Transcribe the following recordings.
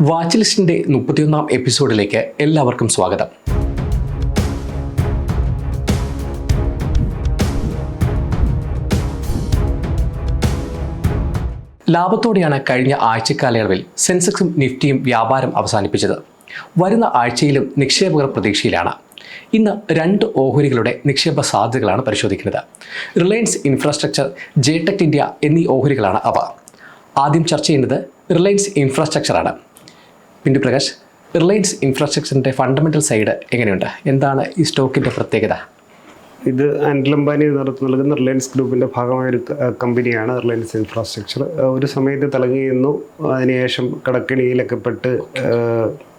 Watch ലിസ്റ്റിന്റെ മുപ്പത്തിയൊന്നാം എപ്പിസോഡിലേക്ക് എല്ലാവർക്കും സ്വാഗതം. ലാഭത്തോടെയാണ് കഴിഞ്ഞ ആഴ്ചക്കാലയളവിൽ സെൻസെക്സും നിഫ്റ്റിയും വ്യാപാരം അവസാനിപ്പിച്ചത്. വരുന്ന ആഴ്ചയിലും നിക്ഷേപകർ പ്രതീക്ഷയിലാണ്. ഇന്ന് രണ്ട് ഓഹരികളുടെ നിക്ഷേപ സാധ്യതകളാണ് പരിശോധിക്കുന്നത്. റിലയൻസ് ഇൻഫ്രാസ്ട്രക്ചർ ജെടെക് ഇന്ത്യ എന്നീ ഓഹരികളാണ് അവ. ആദ്യം ചർച്ച ചെയ്യുന്നത് റിലയൻസ് ഇൻഫ്രാസ്ട്രക്ചറാണ്. പിന്തു പ്രകാശ് റിലയൻസ് ഇൻഫ്രാസ്ട്രക്ചറിന്റെ ഫണ്ടമെന്റൽ സൈഡ് എങ്ങനെയുണ്ട്? എന്താണ് ഈ സ്റ്റോക്കിന്റെ പ്രത്യേകത? ഇത് അനിൽ അംബാനി നേതൃത്വം നൽകുന്ന റിലയൻസ് ഗ്രൂപ്പിന്റെ ഭാഗമായ ഒരു കമ്പനിയാണ് റിലയൻസ് ഇൻഫ്രാസ്ട്രക്ചർ. ഒരു സമയത്ത് തിളങ്ങിയിരുന്നു. അതിനുശേഷം കടക്കിണിയിലൊക്കെ പെട്ട് ഏഹ്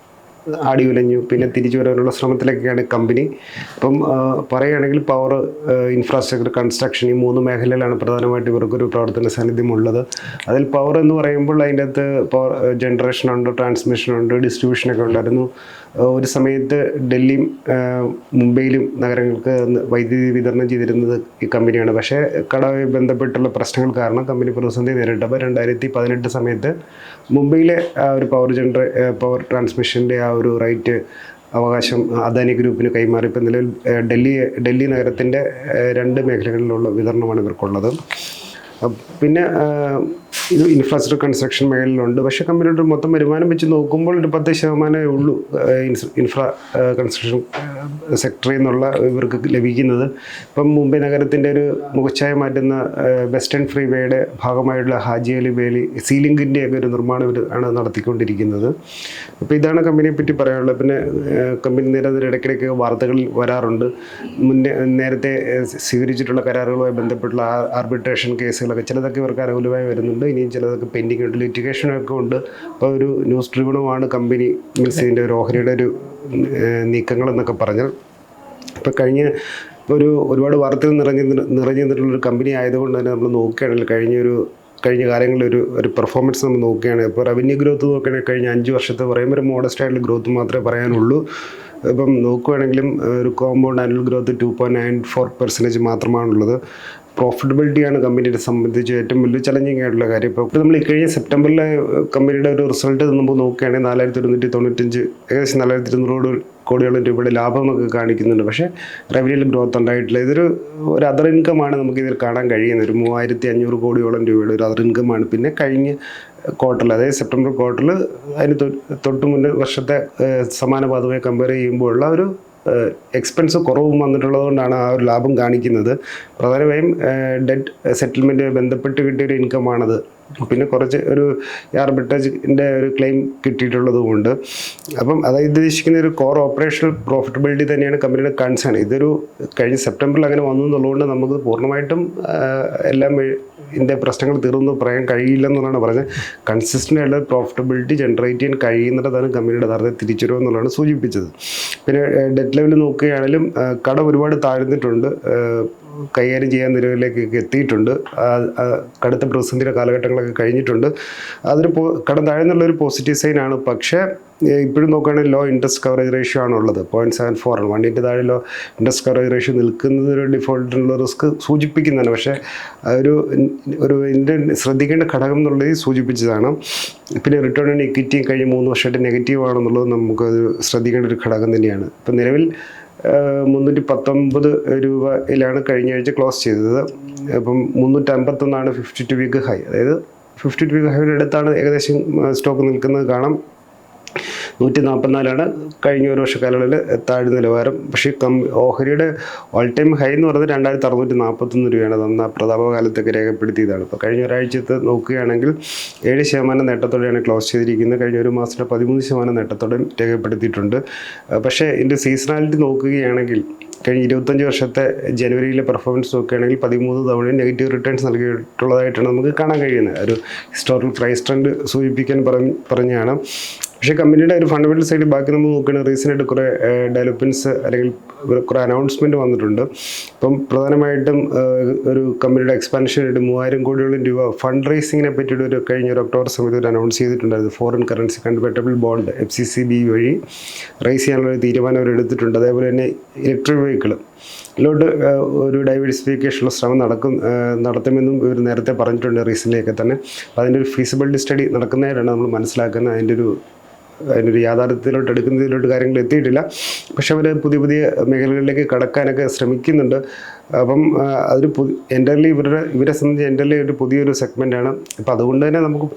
ആടി ഉലഞ്ഞു. പിന്നെ തിരിച്ചു വരാനുള്ള ശ്രമത്തിലൊക്കെയാണ് കമ്പനി അപ്പം പറയുകയാണെങ്കിൽ പവർ ഇൻഫ്രാസ്ട്രക്ചർ കൺസ്ട്രക്ഷൻ ഈ മൂന്ന് മേഖലയിലാണ് പ്രധാനമായിട്ട് ഇവർക്കൊരു പ്രവർത്തന സാന്നിധ്യമുള്ളത് അതിൽ പവർ എന്ന് പറയുമ്പോൾ അതിന്റെ അകത്ത് പവർ ട്രാൻസ്മിഷൻ ഉണ്ട് ഡിസ്ട്രിബ്യൂഷനൊക്കെ ഉണ്ടായിരുന്നു. ഒരു സമയത്ത് ഡൽഹിയും മുംബൈയിലും നഗരങ്ങൾക്ക് വൈദ്യുതി വിതരണം ചെയ്തിരുന്നത് ഈ കമ്പനിയാണ്. പക്ഷേ കടവുമായി ബന്ധപ്പെട്ടുള്ള പ്രശ്നങ്ങൾ കാരണം കമ്പനി പ്രതിസന്ധി നേരിട്ടപ്പോൾ രണ്ടായിരത്തി പതിനെട്ട് സമയത്ത് മുംബൈയിലെ ആ ഒരു പവർ ജനറ പവർ ട്രാൻസ്മിഷന്റെ ആ ഒരു റൈറ്റ് അവകാശം അദാനി ഗ്രൂപ്പിന് കൈമാറി. ഇപ്പം നിലവിൽ ഡൽഹി ഡൽഹി നഗരത്തിന്റെ രണ്ട് മേഖലകളിലുള്ള വിതരണമാണ് ഇവർക്കുള്ളത്. പിന്നെ ഇത് ഇൻഫ്രാസ്ട്രക്ചർ കൺസ്ട്രക്ഷൻ മേഖലയിലുണ്ട്. പക്ഷെ കമ്പനിയുടെ മൊത്തം വരുമാനം വെച്ച് നോക്കുമ്പോൾ ഒരു പത്ത് ശതമാനമേ ഉള്ളൂ ഇൻഫ്രാ കൺസ്ട്രക്ഷൻ സെക്ടറിൽ നിന്നുള്ള ഇവർക്ക് ലഭിക്കുന്നത്. ഇപ്പം മുംബൈ നഗരത്തിന്റെ ഒരു മുഖച്ഛായ മാറ്റുന്ന വെസ്റ്റേൺ ഫ്രീവേയുടെ ഭാഗമായിട്ടുള്ള ഹാജി അലി വേലി സീലിംഗിന്റെ ഒക്കെ ഒരു നിർമ്മാണം ഇവർ ആണ് നടത്തിക്കൊണ്ടിരിക്കുന്നത്. അപ്പോൾ ഇതാണ് കമ്പനിയെ പറ്റി പറയാനുള്ളത്. പിന്നെ കമ്പനി നിരന്തരം ഇടയ്ക്കിടയ്ക്ക് വാർത്തകളിൽ വരാറുണ്ട്. മുന്നേ നേരത്തെ സ്വീകരിച്ചിട്ടുള്ള കരാറുകളുമായി ബന്ധപ്പെട്ടുള്ള ആർബിട്രേഷൻ കേസുകളൊക്കെ ചിലതൊക്കെ ഇവർക്ക് അനുകൂലമായി വരുന്നുണ്ട്. ഇനിയും ചിലതൊക്കെ പെൻഡിങ് ഉണ്ട് ലിറ്റിഗേഷനൊക്കെ ഉണ്ട്. അപ്പോൾ ഒരു ന്യൂസ് ട്രിബ്യൂണുമാണ് കമ്പനി മീൻസ് ഇതിന്റെ ഒരു ഓഹരിയുടെ ഒരു നീക്കങ്ങൾ എന്നൊക്കെ പറഞ്ഞാൽ. ഇപ്പോൾ കഴിഞ്ഞ ഒരു ഒരുപാട് വാർത്തകൾ നിറഞ്ഞു നിന്നിട്ടുള്ള നിന്നിട്ടുള്ളൊരു കമ്പനി ആയതുകൊണ്ട് തന്നെ നമ്മൾ നോക്കുകയാണെങ്കിൽ കഴിഞ്ഞൊരു കഴിഞ്ഞ കാലങ്ങളിൽ ഒരു ഒരു പെർഫോമൻസ് നമ്മൾ നോക്കുകയാണെങ്കിൽ ഇപ്പോൾ റവന്യൂ ഗ്രോത്ത് നോക്കുകയാണെങ്കിൽ കഴിഞ്ഞ അഞ്ച് വർഷത്തെ പറയുമ്പോൾ ഒരു മോഡസ്റ്റ് ആയിട്ടുള്ള ഗ്രോത്ത് മാത്രമേ പറയാനുള്ളൂ. ഇപ്പം നോക്കുകയാണെങ്കിലും ഒരു compound annual growth two point nine four percentage മാത്രമാണുള്ളത്. പ്രോഫിറ്റബിലിറ്റിയാണ് കമ്പനിയെ സംബന്ധിച്ച് ഏറ്റവും വലിയ ചലഞ്ചിങ് ആയിട്ടുള്ള കാര്യം. ഇപ്പോൾ നമ്മൾ ഈ കഴിഞ്ഞ സെപ്റ്റംബറിലെ കമ്പനിയുടെ ഒരു റിസൾട്ട് നമ്മൾ നോക്കുകയാണെങ്കിൽ നാലായിരത്തി ഒരുന്നൂറ്റി തൊണ്ണൂറ്റഞ്ച് ഏകദേശം നാലായിരത്തി ഇരുന്നൂറ് കോടിയോളം രൂപയുടെ ലാഭമൊക്കെ കാണിക്കുന്നുണ്ട്. പക്ഷേ റവന്യൂലും ഗ്രോത്ത് ഉണ്ടായിട്ടില്ല. ഇതൊരു ഒരു അതർ ഇൻകമാണ് നമുക്ക് ഇതിൽ കാണാൻ കഴിയുന്നത്. ഒരു മൂവായിരത്തി അഞ്ഞൂറ് കോടിയോളം രൂപയുടെ ഒരു അതർ ഇൻകമാണ് പിന്നെ കഴിഞ്ഞ ക്വാർട്ടറിൽ അതായത് സെപ്റ്റംബർ ക്വാർട്ടറിൽ അതിന് തൊട്ട് മുന്നേ വർഷത്തെ സമാനപാതമായി സമാന പാതമായി കമ്പയർ ചെയ്യുമ്പോഴുള്ള ഒരു എക്സ്പെൻസ് കുറവും വന്നിട്ടുള്ളത് കൊണ്ടാണ് ആ ഒരു ലാഭം കാണിക്കുന്നത്. പ്രധാനമായും ഡെറ്റ് സെറ്റിൽമെന്റുമായി ബന്ധപ്പെട്ട് കിട്ടിയൊരു ഇൻകമാണത് പിന്നെ കുറച്ച് ഒരു ആർബിട്രേജിന്റെ ഒരു ക്ലെയിം കിട്ടിയിട്ടുള്ളതുകൊണ്ട് അപ്പം അതായത് ഉദ്ദേശിക്കുന്ന ഒരു കോർ ഓപ്പറേഷണൽ പ്രോഫിറ്റബിലിറ്റി തന്നെയാണ് കമ്പനിയുടെ കൺസേൺ. ഇതൊരു കഴിഞ്ഞ സെപ്റ്റംബറിൽ അങ്ങനെ വന്നു എന്നുള്ളതുകൊണ്ട് നമുക്ക് പൂർണമായിട്ടും എല്ലാം ഇതിന്റെ പ്രശ്നങ്ങൾ തീർന്നു പറയാൻ കഴിയില്ലെന്നാണ് പറഞ്ഞത്. കൺസിസ്റ്റന്റ് ആയിട്ടുള്ള പ്രോഫിറ്റബിലിറ്റി ജനറേറ്റ് ചെയ്യാൻ കഴിയുന്നിടത്താണ് കമ്പനിയുടെ യഥാർത്ഥ തിരിച്ചുവരവ് എന്നുള്ളതാണ് സൂചിപ്പിച്ചത്. പിന്നെ ഡെറ്റ് ലെവൽ നോക്കുകയാണെങ്കിലും കട ഒരുപാട് താഴ്ന്നിട്ടുണ്ട്. കൈകാര്യം ചെയ്യാൻ നിലവിലേക്കൊക്കെ എത്തിയിട്ടുണ്ട്. കടുത്ത പ്രതിസന്ധിയുടെ കാലഘട്ടങ്ങളൊക്കെ കഴിഞ്ഞിട്ടുണ്ട്. അതൊരു കടം താഴ്ന്നുള്ള ഒരു പോസിറ്റീവ് സൈൻ ആണ്. പക്ഷേ ഇപ്പോഴും നോക്കുകയാണെങ്കിൽ ലോ ഇൻട്രസ്റ്റ് കവറേജ് റേഷ്യോ ആണുള്ളത്. പോയിന്റ് സെവൻ ഫോർ ആണ്. വണ്ടിന്റെ താഴെ ലോ ഇൻട്രസ്റ്റ് കവറേജ് റേഷ്യോ നിൽക്കുന്നത് ഒരു ഡിഫോൾട്ടിനുള്ള റിസ്ക് സൂചിപ്പിക്കുന്നതാണ്. പക്ഷേ ഒരു ഒരു ഇതിന്റെ ശ്രദ്ധിക്കേണ്ട ഘടകം എന്നുള്ളത് സൂചിപ്പിച്ചതാണ്. പിന്നെ റിട്ടേൺ ഓൺ ഇക്വിറ്റിയും കഴിഞ്ഞ് മൂന്ന് വർഷമായിട്ട് നെഗറ്റീവ് ആണെന്നുള്ളത് നമുക്കത് ശ്രദ്ധിക്കേണ്ട ഒരു ഘടകം തന്നെയാണ്. ഇപ്പം നിലവിൽ മുന്നൂറ്റി പത്തൊമ്പത് രൂപയിലാണ് കഴിഞ്ഞ ആഴ്ച ക്ലോസ് ചെയ്തത്. അപ്പം മുന്നൂറ്റി അമ്പത്തൊന്നാണ് ഫിഫ്റ്റി ടു വീക്ക് ഹൈ അതായത് ഫിഫ്റ്റി ടു വീക്ക് ഹൈയുടെ അടുത്താണ് ഏകദേശം സ്റ്റോക്ക് നിൽക്കുന്നത്. കാണാം നൂറ്റി നാൽപ്പത്തിനാലാണ് കഴിഞ്ഞ ഒരു വർഷക്കാലങ്ങളിൽ താഴ്ന്ന നിലവാരം. പക്ഷേ കം ഓഹരിയുടെ ഓൾ ടൈം ഹൈ എന്ന് പറയുന്നത് രണ്ടായിരത്തി അറുന്നൂറ്റി നാൽപ്പത്തൊന്ന് രൂപയാണ് തന്ന പ്രതാപകാലത്തൊക്കെ രേഖപ്പെടുത്തിയതാണ്. ഇപ്പോൾ കഴിഞ്ഞ ഒരാഴ്ചത്തെ നോക്കുകയാണെങ്കിൽ ഏഴ് ശതമാനം നേട്ടത്തോടെയാണ് ക്ലോസ് ചെയ്തിരിക്കുന്നത്. കഴിഞ്ഞ ഒരു മാസത്തെ പതിമൂന്ന് ശതമാനം നേട്ടത്തോടെ രേഖപ്പെടുത്തിയിട്ടുണ്ട്. പക്ഷേ ഇതിന്റെ സീസണാലിറ്റി നോക്കുകയാണെങ്കിൽ കഴിഞ്ഞ ഇരുപത്തഞ്ച് വർഷത്തെ ജനുവരിയിലെ പെർഫോമൻസ് നോക്കുകയാണെങ്കിൽ പതിമൂന്ന് തവണ നെഗറ്റീവ് റിട്ടേൺസ് നൽകിയിട്ടുള്ളതായിട്ടാണ് നമുക്ക് കാണാൻ കഴിയുന്നത്. ഒരു ഹിസ്റ്റോറിക്കൽ പ്രൈസ് ട്രെൻഡ് സൂചിപ്പിക്കാൻ പറഞ്ഞ് പറഞ്ഞാണ്. പക്ഷേ കമ്പനിയുടെ ഒരു ഫണ്ടമെന്റൽ സൈഡിൽ ബാക്കി നമ്മൾ നോക്കുകയാണെങ്കിൽ റീസെന്റായിട്ട് കുറേ ഡെവലപ്മെന്റ്സ് അല്ലെങ്കിൽ കുറേ അനൗൺസ്മെന്റ് വന്നിട്ടുണ്ട്. ഇപ്പം പ്രധാനമായിട്ടും ഒരു കമ്പനിയുടെ എക്സ്പാൻഷനായിട്ട് മൂവായിരം കോടിയോളം രൂപ ഫണ്ട് റൈസിങ്ങിനെ പറ്റിയിട്ട് ഒരു കഴിഞ്ഞ ഒരു ഒക്ടോബർ സമയത്ത് ഒരു അനൗൺസ് ചെയ്തിട്ടുണ്ടായിരുന്നു. Foreign currency convertible bond F C C B വഴി റൈസ് ചെയ്യാനുള്ള ഒരു തീരുമാനം അവർ എടുത്തിട്ടുണ്ട് അതേപോലെ തന്നെ ഇലക്ട്രിക് വെഹിക്കിൾ ഇതിലോട്ട് ഒരു ഡൈവേഴ്സിഫിക്കേഷനുള്ള ശ്രമം നടക്കും നടത്തുമെന്നും ഇവർ നേരത്തെ പറഞ്ഞിട്ടുണ്ട് റീസെന്റിലൊക്കെ തന്നെ. അപ്പോൾ അതിന്റെ ഒരു ഫീസിബിലിറ്റി സ്റ്റഡി നടക്കുന്നതായിട്ടാണ് നമ്മൾ മനസ്സിലാക്കുന്നത്. അതിന്റെ ഒരു അതിന്റെ ഒരു യാഥാർത്ഥ്യത്തിലോട്ട് എടുക്കുന്നതിലോട്ട് കാര്യങ്ങൾ എത്തിയിട്ടില്ല. പക്ഷെ അവർ പുതിയ പുതിയ മേഖലകളിലേക്ക് കടക്കാനൊക്കെ ശ്രമിക്കുന്നുണ്ട്. അപ്പം അതൊരു പുതി എന്റർലി ഇവരുടെ ഇവരെ സംബന്ധിച്ച് എന്റർലി ഒരു പുതിയൊരു സെഗ്മെന്റാണ് അപ്പോൾ അതുകൊണ്ട് തന്നെ നമുക്ക്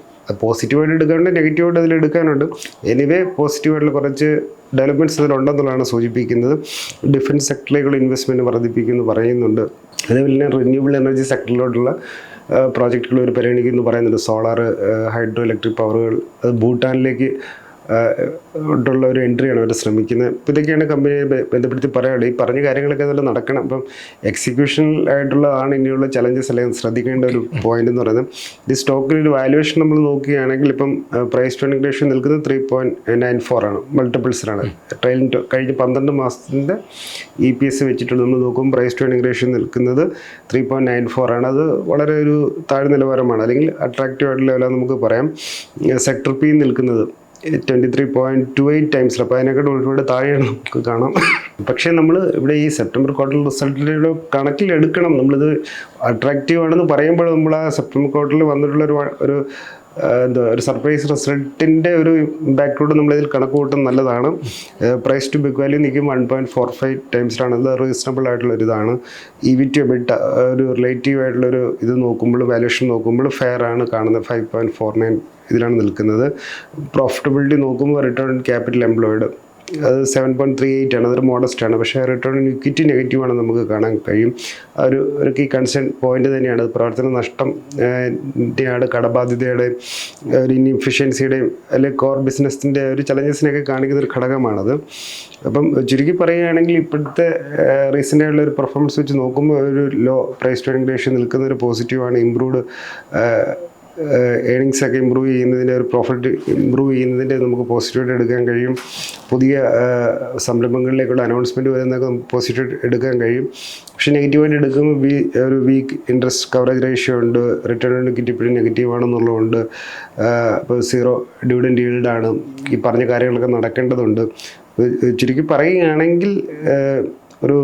പോസിറ്റീവായിട്ട് എടുക്കാനുണ്ട് നെഗറ്റീവായിട്ട് അതിൽ എടുക്കാനുണ്ട്. എനിവേ പോസിറ്റീവായിട്ടുള്ള കുറച്ച് ഡെവലപ്മെന്റ്സ് ഇതിലുണ്ടെന്നുള്ളതാണ് സൂചിപ്പിക്കുന്നത്. ഡിഫൻസ് സെക്ടറിലേക്കുള്ള ഇൻവെസ്റ്റ്മെന്റ് വർദ്ധിപ്പിക്കുന്നു പറയുന്നുണ്ട്. അതേപോലെ തന്നെ റിന്യൂവബിൾ എനർജി സെക്ടറിലോട്ടുള്ള പ്രോജക്റ്റുകൾ ഒരു പരിഗണിക്കുന്നു പറയുന്നുണ്ട്. സോളാർ ഹൈഡ്രോ ഇലക്ട്രിക് പവറുകൾ അത് ഭൂട്ടാനിലേക്ക് ുള്ള ഒരു എൻട്രിയാണ് അവർ ശ്രമിക്കുന്നത്. അപ്പോൾ ഇതൊക്കെയാണ് കമ്പനിയെ ബന്ധപ്പെടുത്തി പറയാനുള്ളത്. ഈ പറഞ്ഞ കാര്യങ്ങളൊക്കെ നല്ല നടക്കണം. അപ്പം എക്സിക്യൂഷൻ ആയിട്ടുള്ളതാണ് ഇനിയുള്ള ചലഞ്ചസ് അല്ലെങ്കിൽ ശ്രദ്ധിക്കേണ്ട ഒരു പോയിന്റ് എന്ന് പറയുന്നത്. ഈ സ്റ്റോക്കിൽ ഒരു വാല്യുവേഷൻ നമ്മൾ നോക്കുകയാണെങ്കിൽ ഇപ്പം പ്രൈസ് ടു റേഷ്യോ നിൽക്കുന്നത് ത്രീ പോയിന്റ് നയൻ ഫോർ ആണ്. മൾട്ടിപ്പിൾസിലാണ് ട്രെയിൻ കഴിഞ്ഞ പന്ത്രണ്ട് മാസത്തിന്റെ ഇ പി എസ് വെച്ചിട്ടുള്ള നമ്മൾ നോക്കുമ്പോൾ പ്രൈസ് ടു റേഷ്യോ നിൽക്കുന്നത് ത്രീ പോയിന്റ് നയൻ ഫോർ ആണ്. അത് വളരെ ഒരു താഴ്ന്ന നിലവാരമാണ്. അല്ലെങ്കിൽ അട്രാക്റ്റീവ് ആയിട്ടുള്ള ലെവലാണ് നമുക്ക് പറയാം. സെക്ടർ പി നിൽക്കുന്നത് twenty three point two eight ടൈംസിൽ അപ്പോൾ അതിനെക്കാട്ടും ഒരുപാട് താഴെയാണ്. നമുക്ക് കാണാം. പക്ഷേ നമ്മൾ ഇവിടെ ഈ സെപ്റ്റംബർ ക്വാർട്ടർ റിസൾട്ടിലൂടെ കണക്കിലെടുക്കണം നമ്മളിത് അട്രാക്റ്റീവ് ആണെന്ന് പറയുമ്പോൾ നമ്മൾ ആ സെപ്റ്റംബർ ക്വാർട്ടറിൽ വന്നിട്ടുള്ള ഒരു എന്താ ഒരു സർപ്രൈസ് റിസൾട്ടിന്റെ ഒരു ബാക്ക്ഗ്രൗണ്ട് നമ്മളിതിൽ കണക്ക് കൂട്ടുന്നത് നല്ലതാണ്. പ്രൈസ് ടു ബുക്ക് വാല്യൂ നിൽക്കും വൺ പോയിന്റ് ഫോർ ഫൈവ് ടൈംസിലാണ് അത് റീസണബിൾ ആയിട്ടുള്ള ഒരു ഇതാണ്. ഇ വി ടി ബിട്ട ഒരു റിലേറ്റീവ് ആയിട്ടുള്ളൊരു ഇത് നോക്കുമ്പോൾ വാല്യൂഷൻ നോക്കുമ്പോൾ ഫെയർ ആണ് കാണുന്നത് ഫൈവ് പോയിന്റ് ഫോർ നയൻ ഇതിലാണ് നിൽക്കുന്നത്. പ്രോഫിറ്റബിലിറ്റി നോക്കുമ്പോൾ റിട്ടേൺ ക്യാപിറ്റൽ എംപ്ലോയിഡ് അത് സെവൻ പോയിന്റ് ത്രീ എയ്റ്റ് ആണ്. അതൊരു മോഡസ്റ്റ് ആണ്. പക്ഷേ റിട്ടേൺ ഓൺ ഇക്വിറ്റി നെഗറ്റീവ് ആണെന്ന് നമുക്ക് കാണാൻ കഴിയും. ഒരു ഒരു കീ കൺസേൺ പോയിന്റ് തന്നെയാണ്. പ്രവർത്തന നഷ്ടം ാണ് കടബാധ്യതയുടെ ഒരു ഇൻഇഫിഷ്യൻസിയുടെയും അല്ലെങ്കിൽ കോർ ബിസിനസ്സിന്റെ ഒരു ചലഞ്ചസിനെയൊക്കെ കാണിക്കുന്ന ഒരു ഘടകമാണത്. അപ്പം ചുരുക്കി പറയുകയാണെങ്കിൽ ഇപ്പോഴത്തെ റീസെന്റ് ആയിട്ടുള്ള ഒരു പെർഫോമൻസ് വെച്ച് നോക്കുമ്പോൾ ഒരു ലോ പ്രൈസ് ടു റേഷ്യോ നിൽക്കുന്ന ഒരു പോസിറ്റീവാണ് ഇമ്പ്രൂവ്ഡ് ഏണിങ്സ് ഒക്കെ ഇമ്പ്രൂവ് ചെയ്യുന്നതിന്റെ ഒരു പ്രോഫിറ്റ് ഇമ്പ്രൂവ് ചെയ്യുന്നതിന്റെ നമുക്ക് പോസിറ്റീവായിട്ട് എടുക്കാൻ കഴിയും. പുതിയ സംരംഭങ്ങളിലേക്കുള്ള അനൗൺസ്മെന്റ് വരുന്നതൊക്കെ നമുക്ക് പോസിറ്റീവ് എടുക്കാൻ കഴിയും. പക്ഷേ നെഗറ്റീവായിട്ട് എടുക്കുമ്പോൾ വീ ഒരു വീക്ക് ഇൻട്രസ്റ്റ് കവറേജ് റേഷ്യോ ഉണ്ട്. റിട്ടേൺ ഓൺ ഇക്വിറ്റി ഇപ്പോഴും നെഗറ്റീവ് ആണെന്നുള്ളതുകൊണ്ട് ഇപ്പോൾ സീറോ ഡിവിഡൻഡ് ഈൽഡാണ് ഈ പറഞ്ഞ കാര്യങ്ങളൊക്കെ നടക്കേണ്ടതുണ്ട്. ചുരുക്കി പറയുകയാണെങ്കിൽ ഒരു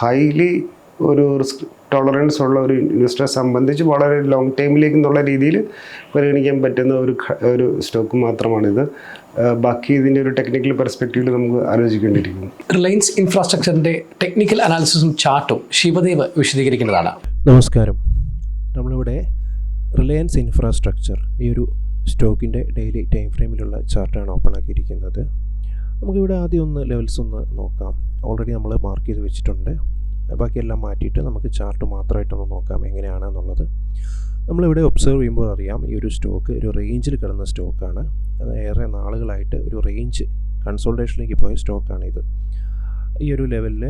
ഹൈലി ഒരു റിസ്ക് ടോളറൻസ് ഉള്ള ഒരു ഇൻവെസ്റ്ററെ സംബന്ധിച്ച് വളരെ ലോങ് ടൈമിലേക്ക് എന്നുള്ള രീതിയിൽ പരിഗണിക്കാൻ പറ്റുന്ന ഒരു ഒരു സ്റ്റോക്ക് മാത്രമാണിത്. ബാക്കി ഇതിന്റെ ഒരു ടെക്നിക്കൽ പെർസ്പെക്റ്റീവിൽ നമുക്ക് ആലോചിക്കേണ്ടിയിരിക്കുന്നു. റിലയൻസ് ഇൻഫ്രാസ്ട്രക്ചറിന്റെ ടെക്നിക്കൽ അനാലിസിസും ചാർട്ടും ശിവദേവ് വിശദീകരിക്കുന്നതാണ്. നമസ്കാരം. നമ്മളിവിടെ റിലയൻസ് ഇൻഫ്രാസ്ട്രക്ചർ ഈ ഒരു സ്റ്റോക്കിന്റെ ഡെയിലി ടൈം ഫ്രെയിമിലുള്ള ചാർട്ടാണ് ഓപ്പൺ ആക്കിയിരിക്കുന്നത്. നമുക്കിവിടെ ആദ്യം ഒന്ന് ലെവൽസ് ഒന്ന് നോക്കാം. ഓൾറെഡി നമ്മൾ മാർക്ക് ചെയ്ത് വെച്ചിട്ടുണ്ട്. ബാക്കിയെല്ലാം മാറ്റിയിട്ട് നമുക്ക് ചാർട്ട് മാത്രമായിട്ടൊന്ന് നോക്കാം എങ്ങനെയാണെന്നുള്ളത്. നമ്മളിവിടെ ഒബ്സർവ് ചെയ്യുമ്പോൾ അറിയാം ഈ ഒരു സ്റ്റോക്ക് ഒരു റേഞ്ചിൽ കിടന്ന സ്റ്റോക്കാണ് ഏറെ നാളുകളായിട്ട് ഒരു റേഞ്ച് കൺസോൾട്ടേഷനിലേക്ക് പോയ സ്റ്റോക്കാണ് ഇത്. ഈ ഒരു ലെവലിൽ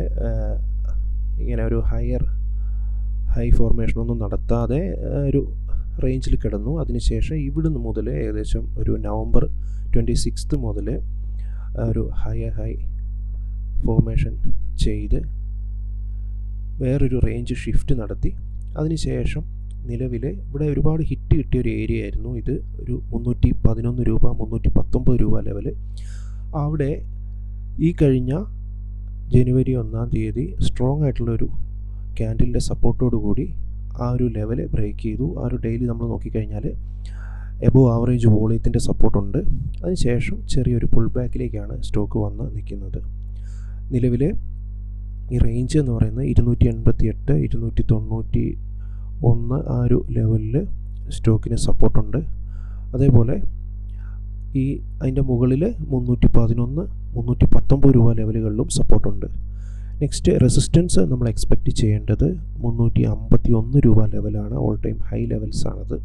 ഇങ്ങനെ ഒരു ഹയർ ഹൈ ഫോർമേഷനൊന്നും നടത്താതെ ഒരു റേഞ്ചിൽ കിടന്നു. അതിനുശേഷം ഇവിടുന്ന് മുതൽ ഏകദേശം ഒരു നവംബർ ട്വന്റി സിക്സ്ത് മുതൽ ഒരു ഹൈ ഹൈ ഫോർമേഷൻ ചെയ്ത് വേറൊരു റേഞ്ച് ഷിഫ്റ്റ് നടത്തി. അതിനുശേഷം നിലവിൽ ഇവിടെ ഒരുപാട് ഹിറ്റ് കിട്ടിയ ഒരു ഏരിയ ആയിരുന്നു. ഇത് ഒരു മുന്നൂറ്റി പതിനൊന്ന് രൂപ മുന്നൂറ്റി പത്തൊമ്പത് രൂപ ലെവൽ അവിടെ ഈ കഴിഞ്ഞ ജനുവരി ഒന്നാം തീയതി സ്ട്രോങ് ആയിട്ടുള്ളൊരു ക്യാൻഡിലിന്റെ സപ്പോർട്ടോടു കൂടി ആ ഒരു ലെവൽ ബ്രേക്ക് ചെയ്തു. ആ ഒരു ഡെയിലി നമ്മൾ നോക്കിക്കഴിഞ്ഞാൽ എബോ ആവറേജ് വോളിയത്തിന്റെ സപ്പോർട്ടുണ്ട് അതിനുശേഷം ചെറിയൊരു പുൾ ബാക്കിലേക്കാണ് സ്റ്റോക്ക് വന്ന് നിൽക്കുന്നത്. നിലവിൽ ഈ റേഞ്ച് എന്ന് പറയുന്നത് ഇരുന്നൂറ്റി എൺപത്തി എട്ട് ഇരുന്നൂറ്റി തൊണ്ണൂറ്റി ഒന്ന് ആ ഒരു ലെവലിൽ സ്റ്റോക്കിന് സപ്പോർട്ടുണ്ട് അതേപോലെ ഈ അതിന്റെ മുകളിൽ മുന്നൂറ്റി പതിനൊന്ന് മുന്നൂറ്റി പത്തൊമ്പത് രൂപ ലെവലുകളിലും സപ്പോർട്ടുണ്ട് നെക്സ്റ്റ് റെസിസ്റ്റൻസ് നമ്മൾ എക്സ്പെക്റ്റ് ചെയ്യേണ്ടത് മുന്നൂറ്റി അമ്പത്തി ഒന്ന് രൂപ ലെവലാണ് ഓൾ ടൈം ഹൈ ലെവൽസ് ആണത്.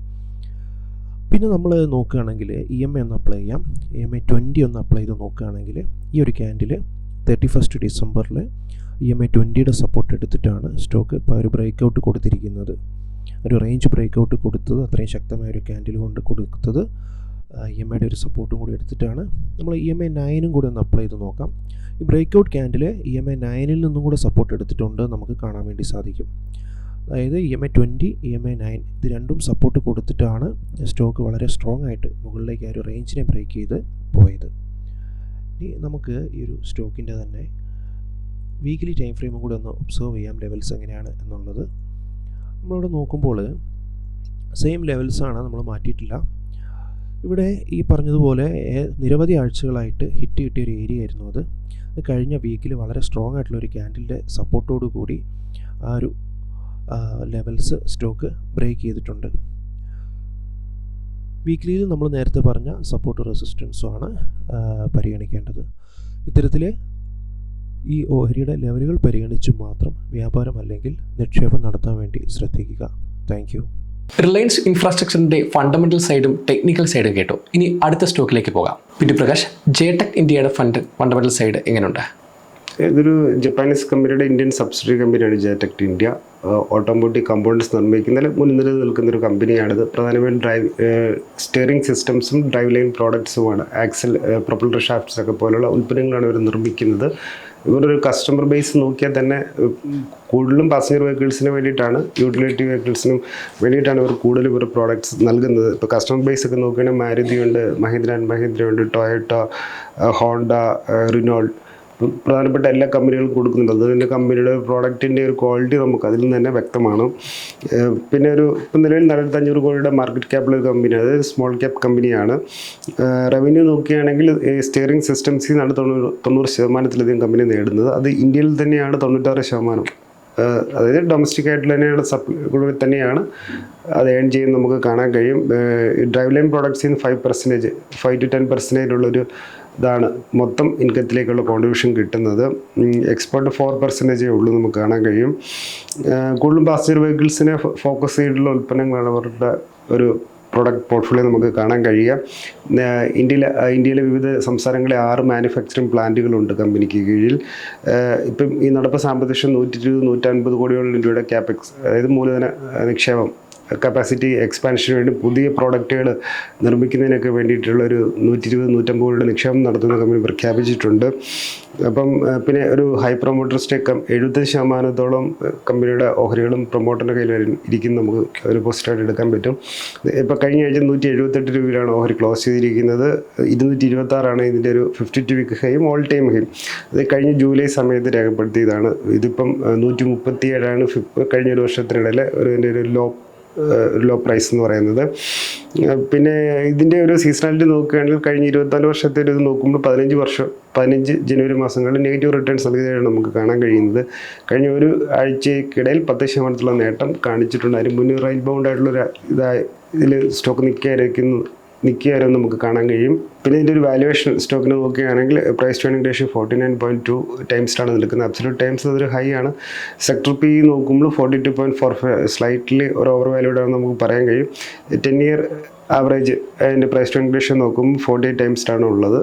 പിന്നെ നമ്മൾ നോക്കുകയാണെങ്കിൽ ഇ എം ഐ ഒന്ന് അപ്ലൈ ചെയ്യാം. ഇ എം ഐ ട്വന്റി ഒന്ന് അപ്ലൈ ചെയ്ത് നോക്കുകയാണെങ്കിൽ ഈ ഒരു ക്യാൻഡിൽ തേർട്ടി ഫസ്റ്റ് ഡിസംബറിൽ ഇ എം ഐ ട്വന്റിയുടെ സപ്പോർട്ട് എടുത്തിട്ടാണ് സ്റ്റോക്ക് ഇപ്പോൾ ഒരു ബ്രേക്ക് ഔട്ട് കൊടുത്തിരിക്കുന്നത്. ഒരു റേഞ്ച് ബ്രേക്ക് ഔട്ട് കൊടുത്തത് അത്രയും ശക്തമായ ഒരു ക്യാൻഡിൽ കൊണ്ട് കൊടുത്തത് ഇ എം ഐയുടെ ഒരു സപ്പോർട്ടും കൂടി എടുത്തിട്ടാണ്. നമ്മൾ ഇ എം ഐ നയനും കൂടി ഒന്ന് അപ്ലൈ ചെയ്ത് നോക്കാം. ഈ breakout candle E M I നയനിൽ നിന്നും കൂടെ സപ്പോർട്ട് എടുത്തിട്ടുണ്ട് നമുക്ക് കാണാൻ വേണ്ടി സാധിക്കും. അതായത് E M I twenty E M I nine ഇത് രണ്ടും സപ്പോർട്ട് കൊടുത്തിട്ടാണ് സ്റ്റോക്ക് വളരെ സ്ട്രോങ് ആയിട്ട് മുകളിലേക്ക് ആ ഒരു റേഞ്ചിനെ ബ്രേക്ക് ചെയ്ത് പോയത്. ഇനി നമുക്ക് ഈ ഒരു സ്റ്റോക്കിന്റെ തന്നെ വീക്ക്ലി ടൈം ഫ്രെയിമും കൂടി ഒന്ന് ഒബ്സർവ് ചെയ്യാം ലെവൽസ് എങ്ങനെയാണ് എന്നുള്ളത്. നമ്മളിവിടെ നോക്കുമ്പോൾ സെയിം ലെവൽസാണ് നമ്മൾ മാറ്റിയിട്ടില്ല. ഇവിടെ ഈ പറഞ്ഞതുപോലെ നിരവധി ആഴ്ചകളായിട്ട് ഹിറ്റ് കിട്ടിയ ഒരു ഏരിയ ആയിരുന്നു അത്. അത് കഴിഞ്ഞ വീക്കിൽ വളരെ സ്ട്രോങ് ആയിട്ടുള്ള ഒരു ക്യാൻഡിലിന്റെ സപ്പോർട്ടോടു കൂടി ആ ഒരു ലെവൽസ് സ്റ്റോക്ക് ബ്രേക്ക് ചെയ്തിട്ടുണ്ട്. വീക്ക്ലിയിൽ നമ്മൾ നേരത്തെ പറഞ്ഞ സപ്പോർട്ട് റെസിസ്റ്റൻസും ആണ് പരിഗണിക്കേണ്ടത്. ഇത്തരത്തിൽ ഈ ഓഹരിയുടെ ലെവലുകൾ പരിഗണിച്ച് മാത്രം വ്യാപാരം അല്ലെങ്കിൽ നിക്ഷേപം നടത്താൻ വേണ്ടി ശ്രദ്ധിക്കുക. താങ്ക് യു റിലയൻസ് ഇൻഫ്രാസ്ട്രക്ചറിന്റെ ഫണ്ടമെന്റൽ സൈഡും ടെക്നിക്കൽ സൈഡും കേട്ടു. ഇനി അടുത്ത സ്റ്റോക്കിലേക്ക് പോകാം. പിന്നെ പ്രകാശ് ജെടെക് ഇന്ത്യയുടെ ഫണ്ട് ഫണ്ടമെന്റൽ സൈഡ് എങ്ങനെയുണ്ട്? ഇതൊരു ജപ്പാനീസ് കമ്പനിയുടെ ഇന്ത്യൻ സബ്സിഡറി കമ്പനിയാണ് ജെടെക് ഇന്ത്യ ഓട്ടോമോട്ടീവ് കമ്പോണൻസ് നിർമ്മിക്കുന്നതിൽ മുൻനിര നിൽക്കുന്ന ഒരു കമ്പനിയാണിത് പ്രധാനമായും ഡ്രൈവ് സ്റ്റിയറിംഗ് സിസ്റ്റംസും ഡ്രൈവ് ലൈൻ പ്രോഡക്ട്സുമാണ് ആക്സൽ പ്രൊപ്പലർ ഷാഫ്റ്റ്സ് ഒക്കെ പോലുള്ള ഉൽപ്പന്നങ്ങളാണ് ഇവർ നിർമ്മിക്കുന്നത്. ഇവരൊരു കസ്റ്റമർ ബേസ് നോക്കിയാൽ തന്നെ കൂടുതലും പാസഞ്ചർ വെഹിക്കിൾസിന് വേണ്ടിയിട്ടാണ് യൂട്ടിലിറ്റി വെഹിക്കിൾസിനും വേണ്ടിയിട്ടാണ് ഇവർ കൂടുതൽ ഇവർ പ്രോഡക്ട്സ് നൽകുന്നത്. ഇപ്പോൾ കസ്റ്റമർ ബേസ് ഒക്കെ നോക്കുകയാണെങ്കിൽ മാരുതി ഉണ്ട് മഹീന്ദ്ര ആൻഡ് മഹീന്ദ്ര ഉണ്ട് ടൊയോട്ടോ ഹോണ്ട റിനോൾഡ് പ്രധാനപ്പെട്ട എല്ലാ കമ്പനികളും കൊടുക്കുന്നുണ്ട്. അത് തന്നെ കമ്പനിയുടെ പ്രോഡക്റ്റിന്റെ ഒരു ക്വാളിറ്റി നമുക്ക് അതിൽ നിന്ന് തന്നെ വ്യക്തമാണ്. പിന്നെ ഒരു ഇപ്പം നിലവിൽ നാലായിരത്തി അഞ്ഞൂറ് കോടിയുടെ മാർക്കറ്റ് ക്യാപ്പുള്ള ഒരു കമ്പനി അതായത് സ്മോൾ ക്യാപ്പ് കമ്പനിയാണ് റവന്യൂ നോക്കുകയാണെങ്കിൽ സ്റ്റിയറിംഗ് സിസ്റ്റംസിൽ നിന്നാണ് തൊണ്ണൂറ് തൊണ്ണൂറ് ശതമാനത്തിലധികം കമ്പനി നേടുന്നത്. അത് ഇന്ത്യയിൽ തന്നെയാണ് തൊണ്ണൂറ്റാറ് ശതമാനം. അതായത് ഡൊമസ്റ്റിക് ആയിട്ട് തന്നെയാണ് സപ്ലൈ തന്നെയാണ് അത് ഏൺ ചെയ്യുന്ന നമുക്ക് കാണാൻ കഴിയും. ഡ്രൈവ് ലൈൻ പ്രോഡക്ട്സിൽ നിന്ന് five percentage five to ten percentage ഉള്ളൊരു ഇതാണ് മൊത്തം ഇൻകത്തിലേക്കുള്ള കോൺട്രിബ്യൂഷൻ കിട്ടുന്നത്. എക്സ്പോർട്ട് ഫോർ പെർസെന്റേജേ ഉള്ളൂ നമുക്ക് കാണാൻ കഴിയും. കൂടുതലും പാസഞ്ചർ വെഹിക്കിൾസിനെ ഫോക്കസ് ചെയ്തിട്ടുള്ള ഉൽപ്പന്നങ്ങളാണ് അവരുടെ ഒരു പ്രൊഡക്റ്റ് പോർട്ട്ഫോളിയോ നമുക്ക് കാണാൻ കഴിയുക. ഇന്ത്യയിലെ ഇന്ത്യയിലെ വിവിധ സംസ്ഥാനങ്ങളിലെ ആറ് മാനുഫാക്ചറിങ് പ്ലാന്റുകളുണ്ട് കമ്പനിക്ക് കീഴിൽ. ഇപ്പം ഈ നടപ്പ് സാമ്പത്തിക നൂറ്റി ഇരുപത് നൂറ്റൻപത് കോടിയോളം രൂപയുടെ ക്യാപെക്സ് അതായത് മൂലധന നിക്ഷേപം കപ്പാസിറ്റി എക്സ്പാൻഷന് വേണ്ടി പുതിയ പ്രോഡക്റ്റുകൾ നിർമ്മിക്കുന്നതിനൊക്കെ വേണ്ടിയിട്ടുള്ള ഒരു നൂറ്റി ഇരുപത് നൂറ്റമ്പത് കോടിയുടെ നിക്ഷേപം നടത്തുന്ന കമ്പനി പ്രഖ്യാപിച്ചിട്ടുണ്ട്. അപ്പം പിന്നെ ഒരു ഹൈ പ്രൊമോട്ടർ സ്റ്റേക്ക് എഴുപത് ശതമാനത്തോളം കമ്പനിയുടെ ഓഹരികളും പ്രൊമോട്ടറിന്റെ കയ്യിൽ ഇരിക്കുന്ന നമുക്ക് ഒരു പോസിറ്റീവായിട്ട് എടുക്കാൻ പറ്റും. ഇപ്പോൾ കഴിഞ്ഞ ആഴ്ച നൂറ്റി എഴുപത്തെട്ട് രൂപയിലാണ് ഓഹരി ക്ലോസ് ചെയ്തിരിക്കുന്നത്. ഇരുന്നൂറ്റി ഇരുപത്തി ആറാണ് ഇതിന്റെ ഒരു ഫിഫ്റ്റി ടു വീക്ക് ഹൈയും ഓൾ ടൈം ഹൈയും അത് കഴിഞ്ഞ ജൂലൈ സമയത്ത് രേഖപ്പെടുത്തിയതാണ്. ഇതിപ്പം നൂറ്റി മുപ്പത്തി ഏഴാണ് ഫിഫ് കഴിഞ്ഞ ഒരു വർഷത്തിനിടയിൽ ഒരു ഒരു ലോ ലോ പ്രൈസ് എന്ന് പറയുന്നത്. പിന്നെ ഇതിന്റെ ഒരു സീസണാലിറ്റി നോക്കുകയാണെങ്കിൽ കഴിഞ്ഞ ഇരുപത്തിനാല് വർഷത്തെ ഒരു ഇത് നോക്കുമ്പോൾ പതിനഞ്ച് വർഷം പതിനഞ്ച് ജനുവരി മാസങ്ങളിൽ നെഗറ്റീവ് റിട്ടേൺസ് നൽകിയതാണ് നമുക്ക് കാണാൻ കഴിയുന്നത്. കഴിഞ്ഞ ഒരു ആഴ്ചയ്ക്കിടയിൽ പത്ത് ശതമാനത്തിലുള്ള നേട്ടം കാണിച്ചിട്ടുണ്ട്. അതിന് മുന്നേ റെയിൽ ബൗണ്ട് ആയിട്ടുള്ള ഒരു ഇതായി ഇതിൽ സ്റ്റോക്ക് നിൽക്കായിരിക്കുന്നു നിൽക്കുകയായിരുന്നു നമുക്ക് കാണാൻ കഴിയും. പിന്നെ ഇതിന്റെ ഒരു വാല്യുവേഷൻ സ്റ്റോക്കിന് നോക്കുകയാണെങ്കിൽ price training ratio forty nine point two ടൈംസിലാണ് നിൽക്കുന്നത്. അബ്സലൂട്ട് ടൈംസ് അതൊരു ഹൈ ആണ്. സെക്ടർ പി നോക്കുമ്പോൾ forty two point four five slightly ഒരു ഓവർ വാല്യൂഡ് ആണെന്ന് നമുക്ക് പറയാൻ കഴിയും. ടെൻ ഇയർ ആവറേജ് അതിന്റെ പ്രൈസ് ട്രെയിനിങ് റേഷ്യോ നോക്കുമ്പോൾ ഫോർട്ടി എയ്റ്റ് ടൈംസിലാണ് ഉള്ളത്.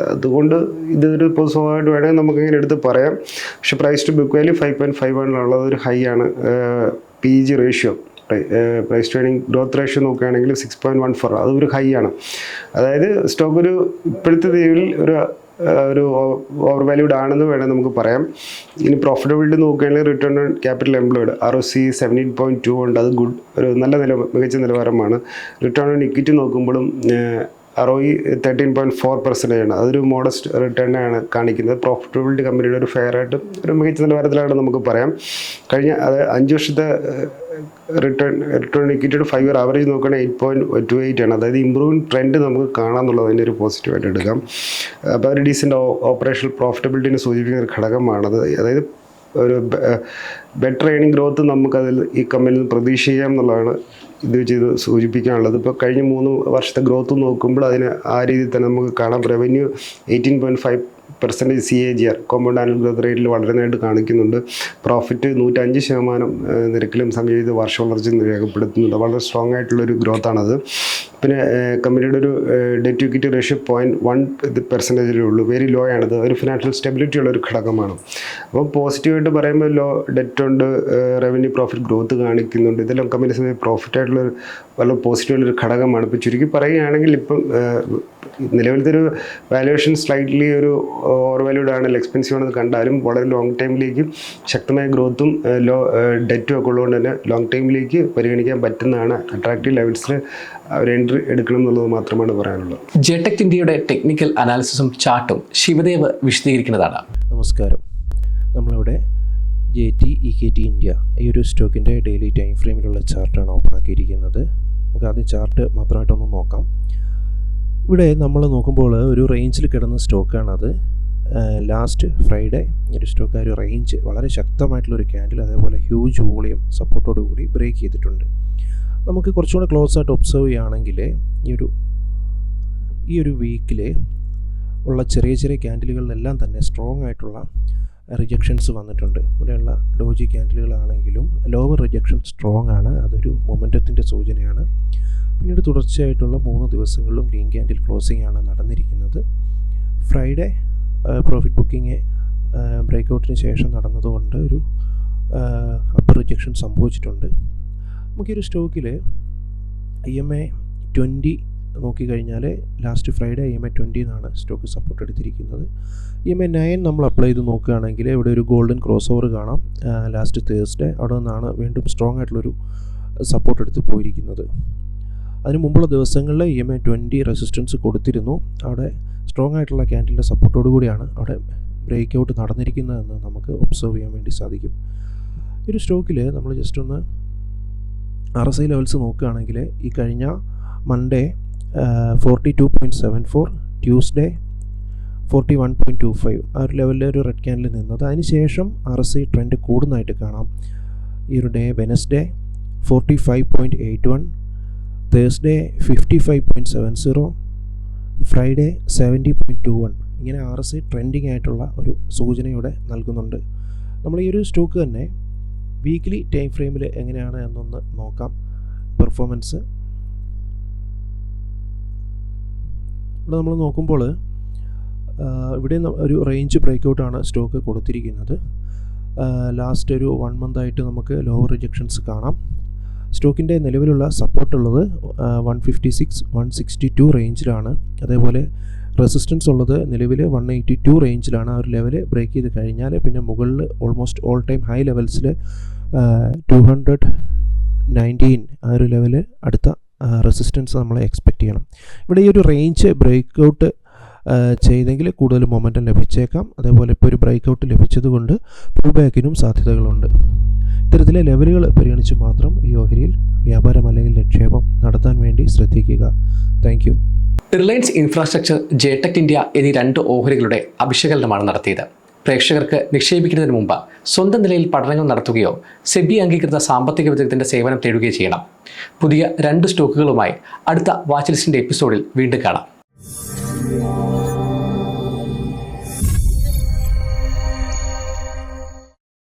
അതുകൊണ്ട് ഇതൊരു ഇപ്പോൾ സ്വാഭാവികമായിട്ട് വേണമെങ്കിൽ നമുക്ക് ഇങ്ങനെ എടുത്ത് പറയാം. പക്ഷേ price to book value five point five ആണുള്ളത് ഒരു ഹൈ ആണ്. P G ratio price trading growth ratio നോക്കുകയാണെങ്കിൽ സിക്സ് പോയിന്റ് വൺ ഫോർ അതൊരു ഹൈ ആണ്. അതായത് സ്റ്റോക്ക് ഒരു ഇപ്പോഴത്തെ രീതിയിൽ ഒരു ഒരു ഓവർ വാല്യൂഡ് ആണെന്ന് വേണമെങ്കിൽ നമുക്ക് പറയാം. ഇനി പ്രോഫിറ്റബിലിറ്റി നോക്കുകയാണെങ്കിൽ return on capital employed R O C seventeen point two ഉണ്ട് അത് ഗുഡ് ഒരു നല്ല നില മികച്ച നിലവാരമാണ്. റിട്ടേൺ ഓൺ ഇക്വിറ്റി നോക്കുമ്പോഴും R thirteen point four percentage ആണ്. അതൊരു മോഡസ്റ്റ് റിട്ടേൺ ആണ് കാണിക്കുന്നത്. പ്രോഫിറ്റബിലിറ്റി കമ്പനിയുടെ ഒരു ഫെയർ ആയിട്ട് ഒരു മികച്ച നിലവാരത്തിലാണ് നമുക്ക് പറയാം. കഴിഞ്ഞ അത് അഞ്ച് വർഷത്തെ റിട്ടേൺ റിട്ടേൺ ഇക്വിറ്റിയുടെ ഫൈവ് ഇയർ ആവറേജ് നോക്കുകയാണെങ്കിൽ എയ്റ്റ് പോയിന്റ് ടു എയ്റ്റ് ആണ്. അതായത് ഇമ്പ്രൂവിങ് ട്രെൻഡ് നമുക്ക് കാണാമെന്നുള്ളത് അതിന്റെ ഒരു പോസിറ്റീവായിട്ട് എടുക്കാം. അപ്പോൾ ഒരു ഡീസന്റ് ഓപ്പറേഷണൽ പ്രോഫിറ്റബിലിറ്റിനെ സൂചിപ്പിക്കുന്ന ഒരു ഘടകമാണത് അതായത് ഒരു ബെറ്റർ ഏണിംഗ് ഗ്രോത്ത് നമുക്കതിൽ ഈ കമ്പനിയിൽ പ്രതീക്ഷിക്കാം എന്നുള്ളതാണ് ഇത് ചെയ്ത് സൂചിപ്പിക്കാനുള്ളത്. ഇപ്പോൾ കഴിഞ്ഞ മൂന്ന് വർഷത്തെ ഗ്രോത്ത് നോക്കുമ്പോൾ അതിന് ആ രീതിയിൽ തന്നെ നമുക്ക് കാണാം revenue eighteen point five percentage C A G R compound annual growth റേറ്റിൽ വളരുന്നതായിട്ട് കാണിക്കുന്നുണ്ട്. പ്രോഫിറ്റ് നൂറ്റഞ്ച് ശതമാനം നിരക്കിലും സംയോജിത വർഷ വളർച്ച രേഖപ്പെടുത്തുന്നുണ്ട് വളരെ സ്ട്രോങ് ആയിട്ടുള്ളൊരു ഗ്രോത്താണത് പിന്നെ കമ്പനിയുടെ ഒരു debt equity ratio point one പെർസെന്റേജിലേ ഉള്ളൂ. വെരി ലോ ആണത്. ഒരു ഫിനാൻഷ്യൽ സ്റ്റെബിലിറ്റി ഉള്ള ഒരു ഘടകമാണ്. അപ്പോൾ പോസിറ്റീവായിട്ട് പറയുമ്പോൾ ലോ ഡെറ്റ് ഉണ്ട് റവന്യൂ പ്രോഫിറ്റ് ഗ്രോത്ത് കാണിക്കുന്നുണ്ട്. ഇതെല്ലാം കമ്പനി സമയം പ്രോഫിറ്റ് ആയിട്ടുള്ള ഒരു വളരെ പോസിറ്റീവുള്ളൊരു ഘടകമാണ്. ഇപ്പോൾ ചുരുക്കി പറയുകയാണെങ്കിൽ ഇപ്പം നിലവിലത്തെ ഒരു വാല്യുവേഷൻ സ്ലൈറ്റ്ലി ഒരു ഓവർ വാല്യൂഡ് ആണ് എക്സ്പെൻസീവ് ആണെന്ന് കണ്ടാലും വളരെ ലോങ് ടൈമിലേക്ക് ശക്തമായ ഗ്രോത്തും ലോ ഡെറ്റും ഒക്കെ ഉള്ളതുകൊണ്ട് തന്നെ ലോങ് ടൈമിലേക്ക് പരിഗണിക്കാൻ പറ്റുന്നതാണ്. അട്രാക്റ്റീവ് ലെവൽസിൽ ഒരു എൻട്രി എടുക്കണം എന്നുള്ളത് മാത്രമാണ് പറയാനുള്ളത്. ജെടെക് ഇന്ത്യയുടെ ടെക്നിക്കൽ അനാലിസിസും ചാർട്ടും ശിവദേവ് വിശദീകരിക്കുന്നതാണ്. നമസ്കാരം. നമ്മളിവിടെ J T E K T India ഈ ഒരു സ്റ്റോക്കിന്റെ ഡെയിലി ടൈം ഫ്രെയിമിലുള്ള ചാർട്ടാണ് ഓപ്പൺ ആക്കിയിരിക്കുന്നത്. നമുക്ക് ആദ്യം ചാർട്ട് മാത്രമായിട്ടൊന്ന് നോക്കാം. ഇവിടെ നമ്മൾ നോക്കുമ്പോൾ ഒരു റേഞ്ചിൽ കിടന്ന സ്റ്റോക്കാണത്. ലാസ്റ്റ് ഫ്രൈഡേ ഒരു സ്റ്റോക്ക് ആ ഒരു റേഞ്ച് വളരെ ശക്തമായിട്ടുള്ളൊരു ക്യാൻഡിൽ അതേപോലെ ഹ്യൂജ് വോളിയം സപ്പോർട്ടോട് കൂടി ബ്രേക്ക് ചെയ്തിട്ടുണ്ട്. നമുക്ക് കുറച്ചുകൂടെ ക്ലോസ് ആയിട്ട് ഒബ്സർവ് ചെയ്യുകയാണെങ്കിൽ ഈ ഒരു ഈ ഒരു വീക്കിൽ ഉള്ള ചെറിയ ചെറിയ ക്യാൻഡിലുകളിലെല്ലാം തന്നെ സ്ട്രോങ് ആയിട്ടുള്ള റിജക്ഷൻസ് വന്നിട്ടുണ്ട്. ഇവിടെയുള്ള ഡോജി ക്യാൻഡിലുകളാണെങ്കിലും ലോവർ റിജക്ഷൻ സ്ട്രോങ് ആണ്. അതൊരു മൊമെന്റത്തിന്റെ സൂചനയാണ്. പിന്നീട് തുടർച്ചയായിട്ടുള്ള മൂന്ന് ദിവസങ്ങളിലും ഗ്രീൻ ക്യാൻഡിൽ ക്ലോസിംഗ് ആണ് നടന്നിരിക്കുന്നത്. ഫ്രൈഡേ പ്രോഫിറ്റ് ബുക്കിംഗ് ബ്രേക്ക് ഔട്ടിന് ശേഷം നടന്നതുകൊണ്ട് ഒരു അപ്പർ റിജക്ഷൻ സംഭവിച്ചിട്ടുണ്ട്. നമുക്ക് ഒരു സ്റ്റോക്കിൽ ഐ എം എ ട്വന്റി നോക്കിക്കഴിഞ്ഞാൽ last Friday I M A twenty എന്നാണ് സ്റ്റോക്ക് സപ്പോർട്ട് എടുത്തിരിക്കുന്നത്. ഇ എം എ നയൻ നമ്മൾ അപ്ലൈ ചെയ്ത് നോക്കുകയാണെങ്കിൽ ഇവിടെ ഒരു ഗോൾഡൻ ക്രോസ് ഓവർ കാണാം ലാസ്റ്റ് തേഴ്സ്ഡേ അവിടെ നിന്നാണ് വീണ്ടും സ്ട്രോങ് ആയിട്ടുള്ളൊരു സപ്പോർട്ട് എടുത്ത് പോയിരിക്കുന്നത്. അതിന് മുമ്പുള്ള ദിവസങ്ങളിൽ E M A twenty resistance കൊടുത്തിരുന്നു. അവിടെ സ്ട്രോങ് ആയിട്ടുള്ള ക്യാൻഡിലിന്റെ സപ്പോർട്ടോടു കൂടിയാണ് അവിടെ ബ്രേക്ക് ഔട്ട് നടന്നിരിക്കുന്നതെന്ന് നമുക്ക് ഒബ്സർവ് ചെയ്യാൻ വേണ്ടി സാധിക്കും. ഒരു സ്റ്റോക്കിൽ നമ്മൾ ജസ്റ്റ് ഒന്ന് ആർ എസ് ഐ ലെവൽസ് നോക്കുകയാണെങ്കിൽ ഈ കഴിഞ്ഞ Monday forty two point seven four Tuesday forty one point two five ആ ഒരു ലെവലിൽ ഒരു റെഡ് ക്യാൻഡിൽ നിന്നത്. അതിന് ശേഷം ആർ എസ് ഐ ട്രെൻഡ് കൂടുന്നതായിട്ട് കാണാം. ഈ ഒരു day Wednesday forty five point eight one Thursday fifty five point seven zero Friday seventy point two one ഇങ്ങനെ ആർ എസ് ഐ ട്രെൻഡിങ് ആയിട്ടുള്ള ഒരു സൂചനയോടെ നൽകുന്നുണ്ട്. നമ്മൾ ഈ ഒരു സ്റ്റോക്ക് തന്നെ വീക്ക്ലി ടൈം ഫ്രെയിമിൽ എങ്ങനെയാണ് എന്നൊന്ന് നോക്കാം. പെർഫോമൻസ് ഇവിടെ നമ്മൾ നോക്കുമ്പോൾ ഇവിടെ ഒരു റേഞ്ച് ബ്രേക്ക് ഔട്ടാണ് സ്റ്റോക്ക് കൊടുത്തിരിക്കുന്നത്. ലാസ്റ്റ് ഒരു വൺ മന്ത് ആയിട്ട് നമുക്ക് ലോവർ റിജക്ഷൻസ് കാണാം. സ്റ്റോക്കിന്റെ നിലവിലുള്ള സപ്പോർട്ടുള്ളത് one fifty six one sixty two റേഞ്ചിലാണ് അതേപോലെ റെസിസ്റ്റൻസ് ഉള്ളത് നിലവിൽ വൺ എയ്റ്റി ടു റേഞ്ചിലാണ് ആ ഒരു ലെവൽ ബ്രേക്ക് ചെയ്ത് കഴിഞ്ഞാൽ പിന്നെ മുകളിൽ ഓൾമോസ്റ്റ് ഓൾ ടൈം ഹൈ ലെവൽസിൽ ടു ഹൺഡ്രഡ് നയന്റീൻ ആ ഒരു ലെവൽ അടുത്ത റെസിസ്റ്റൻസ് നമ്മൾ എക്സ്പെക്റ്റ് ചെയ്യണം. ഇവിടെ ഈ ഒരു റേഞ്ച് ബ്രേക്ക് ഔട്ട് ചെയ്തെങ്കിൽ കൂടുതൽ മൊമെന്റം ലഭിച്ചേക്കാം. അതേപോലെ ഇപ്പോൾ ഒരു ബ്രേക്ക് ഔട്ട് ലഭിച്ചതുകൊണ്ട് പുൾ ബാക്കിനും സാധ്യതകളുണ്ട്. ഇത്തരത്തിലെ ലെവലുകൾ പരിഗണിച്ച് മാത്രം ഈ ഓഹരിയിൽ വ്യാപാരം അല്ലെങ്കിൽ നിക്ഷേപം നടത്താൻ വേണ്ടി ശ്രദ്ധിക്കുക. Thank Reliance infrastructure JTEKT India എന്നീ രണ്ട് ഓഹരികളുടെ അഭിഷേകലനമാണ് നടത്തിയത്. പ്രേക്ഷകർക്ക് നിക്ഷേപിക്കുന്നതിന് മുമ്പ് സ്വന്തം നിലയിൽ പഠനങ്ങൾ നടത്തുകയോ സെബി അംഗീകൃത സാമ്പത്തിക വിദഗ്ധന്റെ സേവനം തേടുകയോ ചെയ്യണം. പുതിയ രണ്ട് സ്റ്റോക്കുകളുമായി അടുത്ത വാച്ച് ലിസ്റ്റിന്റെ എപ്പിസോഡിൽ വീണ്ടും കാണാം.